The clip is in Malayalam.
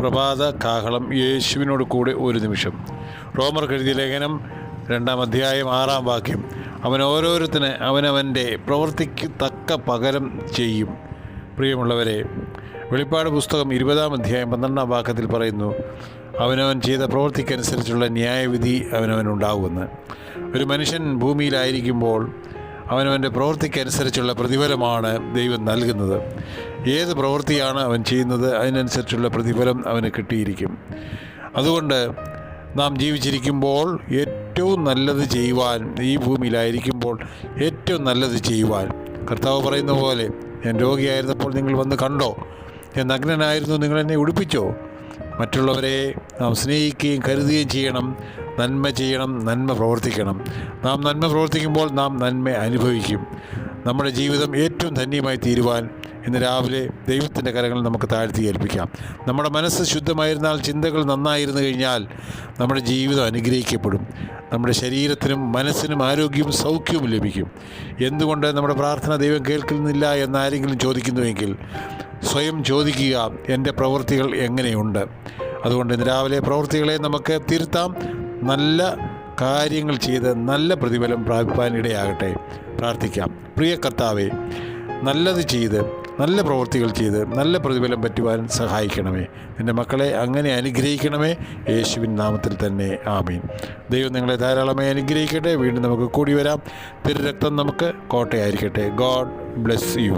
പ്രഭാത കാഹളം യേശുവിനോട് കൂടെ ഒരു നിമിഷം. റോമർ കഴുതി ലേഖനം രണ്ടാം അധ്യായം ആറാം വാക്യം. അവൻ ഓരോരുത്തന് അവനവന്റെ പ്രവൃത്തിക്ക് തക്ക പകരം ചെയ്യും. പ്രിയമുള്ളവരെ വെളിപ്പാട് പുസ്തകം ഇരുപതാം അധ്യായം പന്ത്രണ്ടാം വാക്യത്തിൽ പറയുന്നു അവനവൻ ചെയ്ത പ്രവൃത്തിക്കനുസരിച്ചുള്ള ന്യായവിധി അവനവനുണ്ടാകുമെന്ന് ഒരു മനുഷ്യൻ ഭൂമിയിലായിരിക്കുമ്പോൾ അവനവന്റെ പ്രവൃത്തിക്കനുസരിച്ചുള്ള പ്രതിഫലമാണ് ദൈവം നൽകുന്നത്. ഏത് പ്രവൃത്തിയാണ് അവൻ ചെയ്യുന്നത് അതിനനുസരിച്ചുള്ള പ്രതിഫലം അവന് കിട്ടിയിരിക്കും. അതുകൊണ്ട് നാം ജീവിച്ചിരിക്കുമ്പോൾ ഏറ്റവും നല്ലത് ചെയ്യുവാൻ ഈ ഭൂമിയിലായിരിക്കുമ്പോൾ ഏറ്റവും നല്ലത് ചെയ്യുവാൻ. കർത്താവ് പറയുന്ന പോലെ ഞാൻ രോഗിയായിരുന്നപ്പോൾ നിങ്ങൾ വന്ന് കണ്ടോ? ഞാൻ നഗ്നനായിരുന്നു നിങ്ങൾ എന്നെ ഉടുപ്പിച്ചോ? മറ്റുള്ളവരെ നാം സ്നേഹിക്കുകയും കരുതുകയും ചെയ്യണം. നന്മ ചെയ്യണം നന്മ പ്രവർത്തിക്കണം. നാം നന്മ പ്രവർത്തിക്കുമ്പോൾ നാം നന്മ അനുഭവിക്കും. നമ്മുടെ ജീവിതം ഏറ്റവും ധന്യമായി തീരുവാൻ ഇന്ന് രാവിലെ ദൈവത്തിന്റെ കരങ്ങൾ നമുക്ക് താഴ്ത്തി ഏൽപ്പിക്കാം. നമ്മുടെ മനസ്സ് ശുദ്ധമായിരുന്നാൽ ചിന്തകൾ നന്നായിരുന്നു കഴിഞ്ഞാൽ നമ്മുടെ ജീവിതം അനുഗ്രഹിക്കപ്പെടും. നമ്മുടെ ശരീരത്തിനും മനസ്സിനും ആരോഗ്യവും സൗഖ്യവും ലഭിക്കും. എന്തുകൊണ്ട് നമ്മുടെ പ്രാർത്ഥന ദൈവം കേൾക്കുന്നില്ല എന്നാരെങ്കിലും ചോദിക്കുന്നുവെങ്കിൽ സ്വയം ചോദിക്കുക എന്റെ പ്രവൃത്തികൾ എങ്ങനെയുണ്ട്? അതുകൊണ്ട് ഇന്ന് രാവിലെ പ്രവൃത്തികളെ നമുക്ക് തിരുത്താം. നല്ല കാര്യങ്ങൾ ചെയ്ത് നല്ല പ്രതിഫലം പ്രാപിപ്പാനിടയാകട്ടെ പ്രാർത്ഥിക്കാം. പ്രിയ കർത്താവെ നല്ലത് ചെയ്ത് നല്ല പ്രവൃത്തികൾ ചെയ്ത് നല്ല പ്രതിഫലം പറ്റുവാൻ സഹായിക്കണമേ. എന്റെ മക്കളെ അങ്ങനെ അനുഗ്രഹിക്കണമേ. യേശുവിൻ നാമത്തിൽ തന്നെ. ആമീൻ. ദൈവം നിങ്ങളെ ധാരാളമായി അനുഗ്രഹിക്കട്ടെ. വീണ്ടും നമുക്ക് കൂടി വരാം. തിരുരക്തം നമുക്ക് കോട്ടയായിരിക്കട്ടെ. God bless you.